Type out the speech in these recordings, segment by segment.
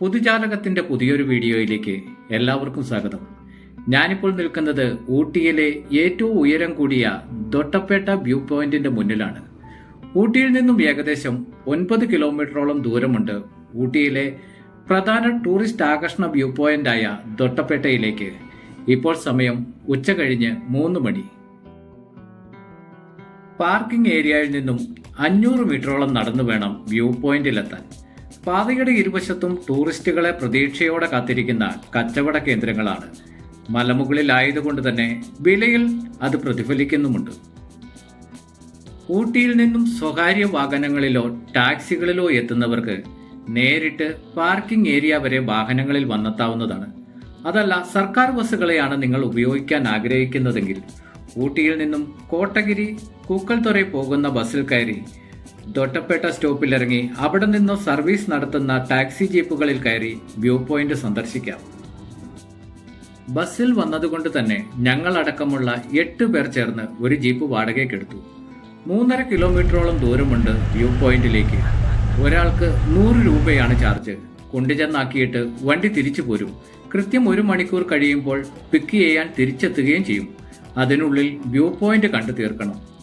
പൊതുജാലകത്തിന്റെ പുതിയൊരു വീഡിയോയിലേക്ക് എല്ലാവർക്കും സ്വാഗതം. ഞാനിപ്പോൾ നിൽക്കുന്നത് ഊട്ടിയിലെ ഏറ്റവും ഉയരം കൂടിയ ദൊട്ടപ്പേട്ട വ്യൂ പോയിന്റിന്റെ മുന്നിലാണ്. ഊട്ടിയിൽ നിന്നും ഏകദേശം ഒൻപത് കിലോമീറ്ററോളം ദൂരമുണ്ട് ഊട്ടിയിലെ പ്രധാന ടൂറിസ്റ്റ് ആകർഷണ വ്യൂ പോയിന്റായ ദൊട്ടപ്പേട്ടയിലേക്ക്. ഇപ്പോൾ സമയം ഉച്ച കഴിഞ്ഞ് മൂന്ന് മണി. പാർക്കിംഗ് ഏരിയയിൽ നിന്നും അഞ്ഞൂറ് മീറ്ററോളം നടന്നു വേണം വ്യൂ പോയിന്റിലെത്താൻ. പാതയുടെ ഇരുവശത്തും ടൂറിസ്റ്റുകളെ പ്രതീക്ഷയോടെ കാത്തിരിക്കുന്ന കച്ചവട കേന്ദ്രങ്ങളാണ്. മലമുകളിലായതുകൊണ്ട് തന്നെ വിലയിൽ അത് പ്രതിഫലിക്കുന്നുമുണ്ട്. ഊട്ടിയിൽ നിന്നും സ്വകാര്യ വാഹനങ്ങളിലോ ടാക്സികളിലോ എത്തുന്നവർക്ക് നേരിട്ട് പാർക്കിംഗ് ഏരിയ വരെ വാഹനങ്ങളിൽ വന്നെത്താവുന്നതാണ്. അതല്ല സർക്കാർ ബസ്സുകളെയാണ് നിങ്ങൾ ഉപയോഗിക്കാൻ ആഗ്രഹിക്കുന്നതെങ്കിൽ ഊട്ടിയിൽ നിന്നും കോട്ടഗിരി കൂക്കൽത്തൊറെ പോകുന്ന ബസ്സിൽ കയറി ദൊട്ടപ്പേട്ട സ്റ്റോപ്പിൽ ഇറങ്ങി അവിടെ നിന്ന് സർവീസ് നടത്തുന്ന ടാക്സി ജീപ്പുകളിൽ കയറി വ്യൂ പോയിന്റ് സന്ദർശിക്കാം. ബസ്സിൽ വന്നതുകൊണ്ട് തന്നെ ഞങ്ങളടക്കമുള്ള എട്ട് പേർ ചേർന്ന് ഒരു ജീപ്പ് വാടകയ്ക്കെടുത്തു മൂന്നര കിലോമീറ്ററോളം ദൂരമുണ്ട് വ്യൂ പോയിന്റിലേക്ക്. ഒരാൾക്ക് നൂറ് രൂപയാണ് ചാർജ്. കൊണ്ടുചെന്നാക്കിയിട്ട് വണ്ടി തിരിച്ചു പോരും. കൃത്യം ഒരു മണിക്കൂർ കഴിയുമ്പോൾ പിക്ക് ചെയ്യാൻ തിരിച്ചെത്തുകയും ചെയ്യും. അതിനുള്ളിൽ വ്യൂ പോയിന്റ് കണ്ടു തീർക്കണം.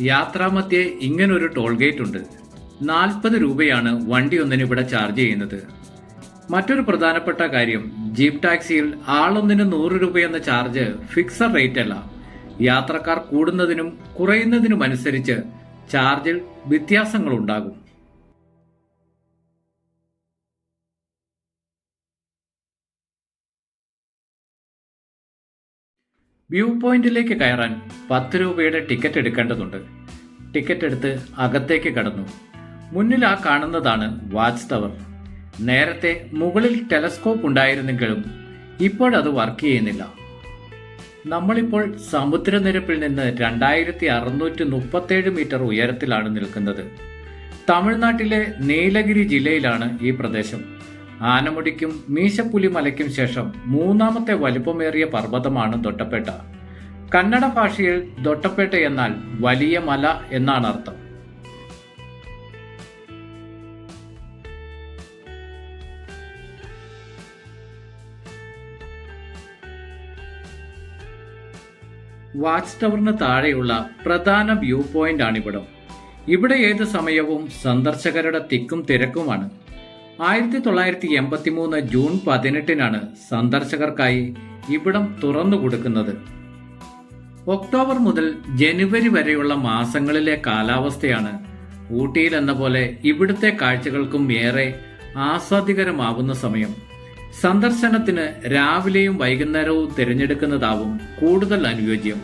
യാത്രാമധ്യേ ഇങ്ങനൊരു ടോൾ ഗേറ്റ് ഉണ്ട് നാൽപ്പത് രൂപയാണ് വണ്ടി ഒന്നിന് ഇവിടെ ചാർജ് ചെയ്യുന്നത്. മറ്റൊരു പ്രധാനപ്പെട്ട കാര്യം ജീപ്പ് ടാക്സിയിൽ ആളൊന്നിന് നൂറ് രൂപയെന്ന ചാർജ് ഫിക്സഡ് റേറ്റ് അല്ല യാത്രക്കാർ കൂടുന്നതിനും കുറയുന്നതിനും അനുസരിച്ച് ചാർജിൽ വ്യത്യാസങ്ങൾ വ്യൂ പോയിന്റിലേക്ക് കയറാൻ പത്ത് രൂപയുടെ ടിക്കറ്റ് എടുക്കേണ്ടതുണ്ട്. ടിക്കറ്റ് എടുത്ത് അകത്തേക്ക് കടന്നു. മുന്നിൽ ആ കാണുന്നതാണ് വാച്ച് ടവർ. നേരത്തെ മുകളിൽ ടെലസ്കോപ്പ് ഉണ്ടായിരുന്നെങ്കിലും ഇപ്പോഴത് വർക്ക് ചെയ്യുന്നില്ല. നമ്മളിപ്പോൾ സമുദ്രനിരപ്പിൽ നിന്ന് രണ്ടായിരത്തി അറുന്നൂറ്റി മുപ്പത്തേഴ് മീറ്റർ ഉയരത്തിലാണ് നിൽക്കുന്നത്. തമിഴ്നാട്ടിലെ നീലഗിരി ജില്ലയിലാണ് ഈ പ്രദേശം. ആനമുടിക്കും മീശപ്പുലി മലയ്ക്കും ശേഷം മൂന്നാമത്തെ വലുപ്പമേറിയ പർവതമാണ് ദൊട്ടപ്പേട്ട. കന്നഡ ഭാഷയിൽ ദൊട്ടപ്പേട്ട എന്നാൽ വലിയ മല എന്നാണ് അർത്ഥം. വാച്ച് ടവറിന് താഴെയുള്ള പ്രധാന വ്യൂ പോയിന്റ് ആണിവിടം ഇവിടെ ഏത് സമയവും സന്ദർശകരുടെ തിക്കും തിരക്കുമാണ്. ആയിരത്തി തൊള്ളായിരത്തി എൺപത്തി മൂന്ന് ജൂൺ പതിനെട്ടിനാണ് സന്ദർശകർക്കായി ഇവിടം തുറന്നു കൊടുക്കുന്നത്. ഒക്ടോബർ മുതൽ ജനുവരി വരെയുള്ള മാസങ്ങളിലെ കാലാവസ്ഥയാണ് ഊട്ടിയിൽ എന്ന പോലെ ഇവിടുത്തെ കാഴ്ചകൾക്കും ഏറെ ആസ്വാദികരമാവുന്ന സമയം. സന്ദർശനത്തിന് രാവിലെയും വൈകുന്നേരവും തിരഞ്ഞെടുക്കുന്നതാവും കൂടുതൽ അനുയോജ്യം.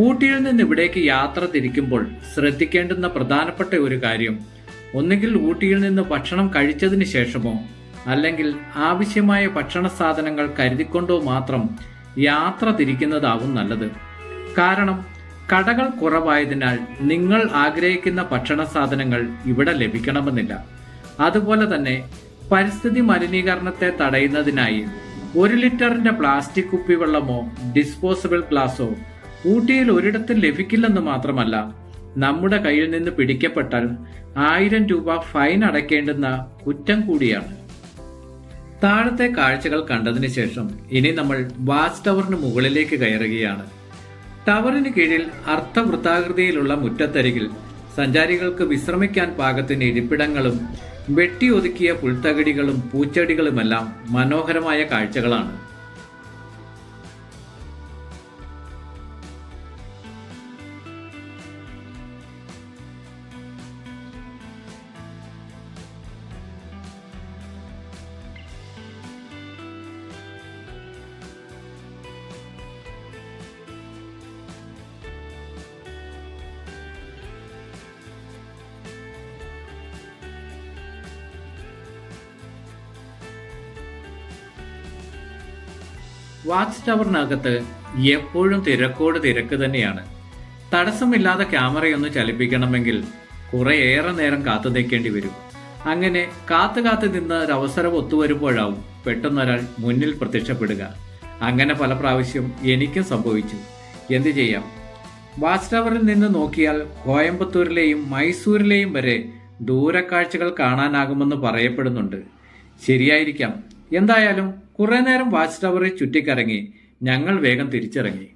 ഊട്ടിയിൽ നിന്ന് ഇവിടേക്ക് യാത്ര തിരിക്കുമ്പോൾ ശ്രദ്ധിക്കേണ്ടുന്ന പ്രധാനപ്പെട്ട ഒരു കാര്യം ഒന്നുകിൽ ഊട്ടിയിൽ നിന്ന് ഭക്ഷണം കഴിച്ചതിന് ശേഷമോ അല്ലെങ്കിൽ ആവശ്യമായ ഭക്ഷണ സാധനങ്ങൾ കരുതിക്കൊണ്ടോ മാത്രം യാത്ര തിരിക്കുന്നതാവും നല്ലത്. കാരണം കടകൾ കുറവായതിനാൽ നിങ്ങൾ ആഗ്രഹിക്കുന്ന ഭക്ഷണ സാധനങ്ങൾ ഇവിടെ ലഭിക്കണമെന്നില്ല. അതുപോലെ തന്നെ പരിസ്ഥിതി മലിനീകരണത്തെ തടയുന്നതിനായി ഒരു ലിറ്ററിന്റെ പ്ലാസ്റ്റിക് കുപ്പിവെള്ളമോ ഡിസ്പോസിബിൾ ഗ്ലാസോ ഊട്ടിയിൽ ഒരിടത്തും ലഭിക്കില്ലെന്ന് മാത്രമല്ല നമ്മുടെ കയ്യിൽ നിന്ന് പിടിക്കപ്പെട്ടാൽ ആയിരം രൂപ ഫൈൻ അടയ്ക്കേണ്ടുന്ന കുറ്റം കൂടിയാണ്. താഴത്തെ കാഴ്ചകൾ കണ്ടതിന് ശേഷം ഇനി നമ്മൾ വാച്ച് ടവറിന് മുകളിലേക്ക് കയറുകയാണ്. ടവറിന് കീഴിൽ അർത്ഥവൃത്താകൃതിയിലുള്ള മുറ്റത്തരികിൽ സഞ്ചാരികൾക്ക് വിശ്രമിക്കാൻ പാകത്തിന് ഇരിപ്പിടങ്ങളും വെട്ടിയൊതുക്കിയ പുൽത്തകിടികളും പൂച്ചെടികളുമെല്ലാം മനോഹരമായ കാഴ്ചകളാണ്. വാച്ച് ടവറിനകത്ത് എപ്പോഴും തിരക്കോട് തിരക്ക് തന്നെയാണ്. തടസ്സമില്ലാതെ ക്യാമറയൊന്ന് ചലിപ്പിക്കണമെങ്കിൽ കുറേയേറെ നേരം കാത്തു നിൽക്കേണ്ടി വരും. അങ്ങനെ കാത്തു കാത്തു നിന്ന് ഒരവസരം ഒത്തുവരുമ്പോഴാവും പെട്ടെന്നൊരാൾ മുന്നിൽ പ്രത്യക്ഷപ്പെടുക. അങ്ങനെ പല പ്രാവശ്യം എനിക്കും സംഭവിച്ചു. എന്തു ചെയ്യാം? വാച്ച് ടവറിൽ നിന്ന് നോക്കിയാൽ കോയമ്പത്തൂരിലെയും മൈസൂരിലെയും വരെ ദൂരക്കാഴ്ചകൾ കാണാനാകുമെന്ന് പറയപ്പെടുന്നുണ്ട്. ശരിയായിരിക്കാം. എന്തായാലും കുറെ നേരം വാച്ച് ടവറിൽ ചുറ്റിക്കറങ്ങി ഞങ്ങൾ വേഗം തിരിച്ചിറങ്ങി.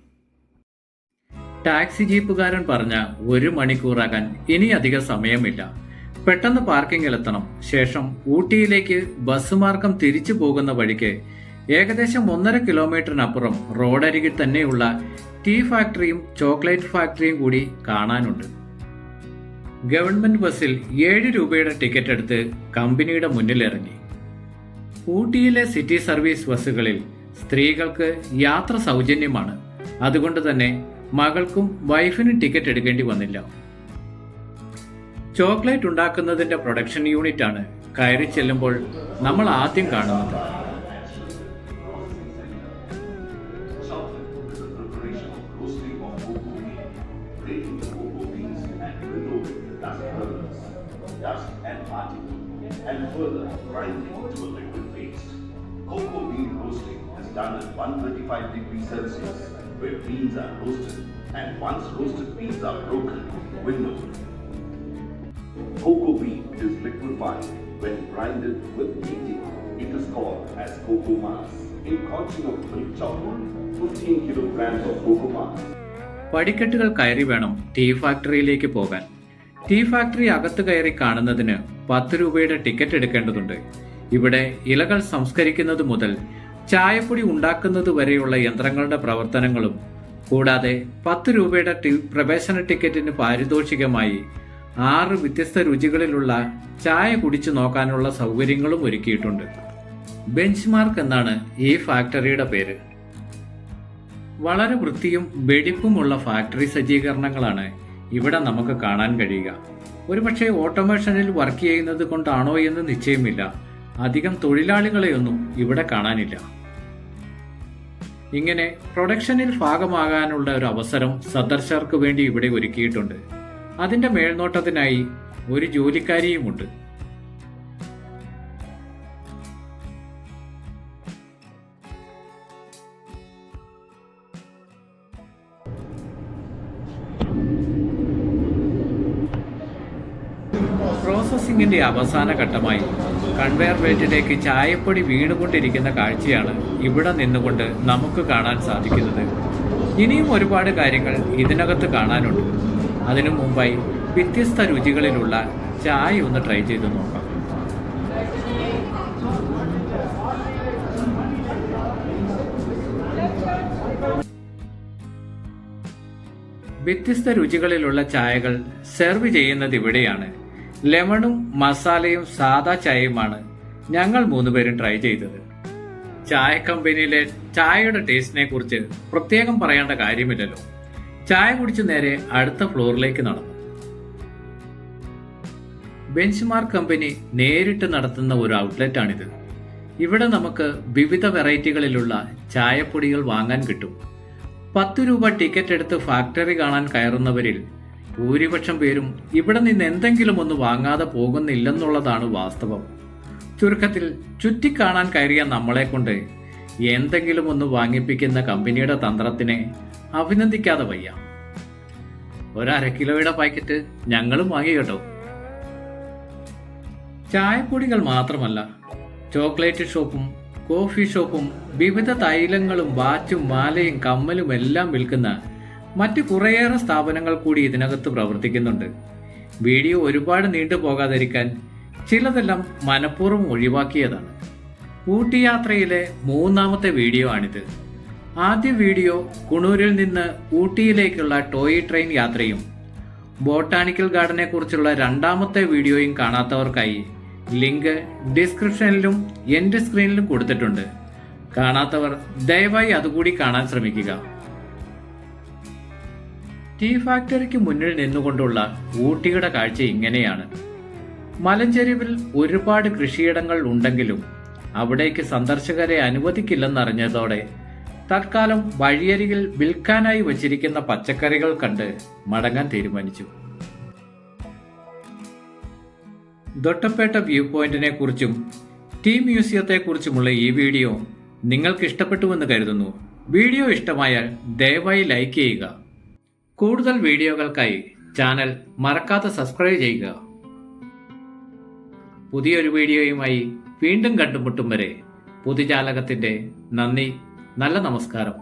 ടാക്സി ജീപ്പുകാരൻ പറഞ്ഞ ഒരു മണിക്കൂറാകാൻ ഇനി അധികം സമയമില്ല. പെട്ടെന്ന് പാർക്കിംഗിൽ എത്തണം. ശേഷം ഊട്ടിയിലേക്ക് ബസ് മാർഗം തിരിച്ചു പോകുന്ന വഴിക്ക് ഏകദേശം ഒന്നര കിലോമീറ്ററിനപ്പുറം റോഡരികിൽ തന്നെയുള്ള ടീ ഫാക്ടറിയും ചോക്ലേറ്റ് ഫാക്ടറിയും കൂടി കാണാനുണ്ട്. ഗവൺമെന്റ് ബസ്സിൽ ഏഴ് രൂപയുടെ ടിക്കറ്റ് എടുത്ത് കമ്പനിയുടെ മുന്നിലിറങ്ങി. ഊട്ടിയിലെ സിറ്റി സർവീസ് ബസ്സുകളിൽ സ്ത്രീകൾക്ക് യാത്ര സൗജന്യമാണ്. അതുകൊണ്ട് തന്നെ മകൾക്കും വൈഫിനും ടിക്കറ്റ് എടുക്കേണ്ടി വന്നില്ല. ചോക്ലേറ്റ് ഉണ്ടാക്കുന്നതിന്റെ പ്രൊഡക്ഷൻ യൂണിറ്റ് ആണ് കയറി ചെല്ലുമ്പോൾ നമ്മൾ ആദ്യം കാണുന്നത്. At 135 degrees Celsius, where beans are roasted, and once roasted beans are broken, winnowed. Cocoa bean is liquefied when grinded with heating. It is called as cocoa mass. In coaching of milk chocolate, 15 kilograms of cocoa mass പടിക്കെട്ടുകൾ കയറി വേണം tea ഫാക്ടറിയിലേക്ക് പോകാൻ tea factory അകത്ത് കയറി കാണുന്നതിന് പത്ത് രൂപയുടെ ticket എടുക്കേണ്ടതുണ്ട് ഇവിടെ ഇലകൾ സംസ്കരിക്കുന്നത് മുതൽ ചായപ്പൊടി ഉണ്ടാക്കുന്നത് വരെയുള്ള യന്ത്രങ്ങളുടെ പ്രവർത്തനങ്ങളും കൂടാതെ പത്ത് രൂപയുടെ പ്രവേശന ടിക്കറ്റിന് പാരിതോഷികമായി ആറ് വ്യത്യസ്ത രുചികളിലുള്ള ചായ കുടിച്ചു നോക്കാനുള്ള സൗകര്യങ്ങളും ഒരുക്കിയിട്ടുണ്ട്. ബെഞ്ച് മാർക്ക് എന്നാണ് ഈ ഫാക്ടറിയുടെ പേര്. വളരെ വൃത്തിയും വെടിപ്പുമുള്ള ഫാക്ടറി സജ്ജീകരണങ്ങളാണ് ഇവിടെ നമുക്ക് കാണാൻ കഴിയുക. ഒരുപക്ഷെ ഓട്ടോമേഷനിൽ വർക്ക് ചെയ്യുന്നത് കൊണ്ടാണോ എന്ന് നിശ്ചയമില്ല. അധികം തൊഴിലാളികളെയൊന്നും ഇവിടെ കാണാനില്ല. ഇങ്ങനെ പ്രൊഡക്ഷനിൽ ഭാഗമാകാനുള്ള ഒരു അവസരം സന്ദർശകർക്ക് വേണ്ടി ഇവിടെ ഒരുക്കിയിട്ടുണ്ട്. അതിന്റെ മേൽനോട്ടത്തിനായി ഒരു ജോലിക്കാരിയുമുണ്ട്. പ്രോസസ്സിംഗിന്റെ അവസാന ഘട്ടമായി കൺവെയർ ബെൽറ്റിലേക്ക് ചായപ്പൊടി വീണുകൊണ്ടിരിക്കുന്ന കാഴ്ചയാണ് ഇവിടെ നിന്നുകൊണ്ട് നമുക്ക് കാണാൻ സാധിക്കുന്നത്. ഇനിയും ഒരുപാട് കാര്യങ്ങൾ ഇതിനകത്ത് കാണാനുണ്ട്. അതിനു മുമ്പായി വ്യത്യസ്ത രുചികളിലുള്ള ചായ ഒന്ന് ട്രൈ ചെയ്ത് നോക്കാം. വ്യത്യസ്ത രുചികളിലുള്ള ചായകൾ സെർവ് ചെയ്യുന്നത് ഇവിടെയാണ്. ലെമണും മസാലയും സാദാ ചായയുമാണ് ഞങ്ങൾ മൂന്നുപേരും ട്രൈ ചെയ്തത്. ചായ കമ്പനിയിലെ ചായയുടെ ടേസ്റ്റിനെ കുറിച്ച് പ്രത്യേകം പറയേണ്ട കാര്യമില്ലല്ലോ. ചായ കുടിച്ച് നേരെ അടുത്ത ഫ്ലോറിലേക്ക് നടന്നു. ബെഞ്ച് മാർക്ക് കമ്പനി നേരിട്ട് നടത്തുന്ന ഒരു ഔട്ട്ലെറ്റ് ആണിത് ഇവിടെ നമുക്ക് വിവിധ വെറൈറ്റികളിലുള്ള ചായപ്പൊടികൾ വാങ്ങാൻ കിട്ടും. പത്ത് രൂപ ടിക്കറ്റ് എടുത്ത് ഫാക്ടറി കാണാൻ കയറുന്നവരിൽ ഭൂരിപക്ഷം പേരും ഇവിടെ നിന്ന് എന്തെങ്കിലും ഒന്ന് വാങ്ങാതെ പോകുന്നില്ലെന്നുള്ളതാണ് വാസ്തവം. ചുരുക്കത്തിൽ ചുറ്റിക്കാണാൻ കയറിയ നമ്മളെ കൊണ്ട് എന്തെങ്കിലും ഒന്ന് വാങ്ങിപ്പിക്കുന്ന കമ്പനിയുടെ തന്ത്രത്തിനെ അഭിനന്ദിക്കാതെ വയ്യ. ഒരര കിലോയുടെ പാക്കറ്റ് ഞങ്ങളും വാങ്ങി കേട്ടോ. ചായപ്പൊടികൾ മാത്രമല്ല ചോക്ലേറ്റ് ഷോപ്പും കോഫി ഷോപ്പും വിവിധ തൈലങ്ങളും വാച്ചും മാലയും കമ്മലും എല്ലാം വിൽക്കുന്ന മറ്റ് കുറേയേറെ സ്ഥാപനങ്ങൾ കൂടി ഇതിനകത്ത് പ്രവർത്തിക്കുന്നുണ്ട്. വീഡിയോ ഒരുപാട് നീണ്ടു പോകാതിരിക്കാൻ ചിലതെല്ലാം മനഃപൂർവം ഒഴിവാക്കിയതാണ്. ഊട്ടി യാത്രയിലെ മൂന്നാമത്തെ വീഡിയോ ആണിത്. ആദ്യ വീഡിയോ കുണൂരിൽ നിന്ന് ഊട്ടിയിലേക്കുള്ള ടോയ് ട്രെയിൻ യാത്രയും ബോട്ടാണിക്കൽ ഗാർഡനെ കുറിച്ചുള്ള രണ്ടാമത്തെ വീഡിയോയും കാണാത്തവർക്കായി ലിങ്ക് ഡിസ്ക്രിപ്ഷനിലും എന്റെ സ്ക്രീനിലും കൊടുത്തിട്ടുണ്ട്. കാണാത്തവർ ദയവായി അതുകൂടി കാണാൻ ശ്രമിക്കുക. ടീ ഫാക്ടറിക്ക് മുന്നിൽ നിന്നുകൊണ്ടുള്ള ഊട്ടിയുടെ കാഴ്ച ഇങ്ങനെയാണ്. മലഞ്ചെരിവിൽ ഒരുപാട് കൃഷിയിടങ്ങൾ ഉണ്ടെങ്കിലും അവിടേക്ക് സന്ദർശകരെ അനുവദിക്കില്ലെന്നറിഞ്ഞതോടെ തൽക്കാലം വഴിയരികിൽ വിൽക്കാനായി വച്ചിരിക്കുന്ന പച്ചക്കറികൾ കണ്ട് മടങ്ങാൻ തീരുമാനിച്ചു. ദൊട്ടപ്പേട്ട വ്യൂ പോയിന്റിനെ കുറിച്ചും ടീ മ്യൂസിയത്തെ കുറിച്ചുമുള്ള ഈ വീഡിയോ നിങ്ങൾക്ക് ഇഷ്ടപ്പെട്ടുവെന്ന് കരുതുന്നു. വീഡിയോ ഇഷ്ടമായാൽ ദയവായി ലൈക്ക് ചെയ്യുക. കൂടുതൽ വീഡിയോകൾക്കായി ചാനൽ മറക്കാതെ സബ്സ്ക്രൈബ് ചെയ്യുക. പുതിയൊരു വീഡിയോയുമായി വീണ്ടും കണ്ടുമുട്ടും വരെ പൊതുജാലകത്തിന്റെ നന്ദി നല്ല നമസ്കാരം.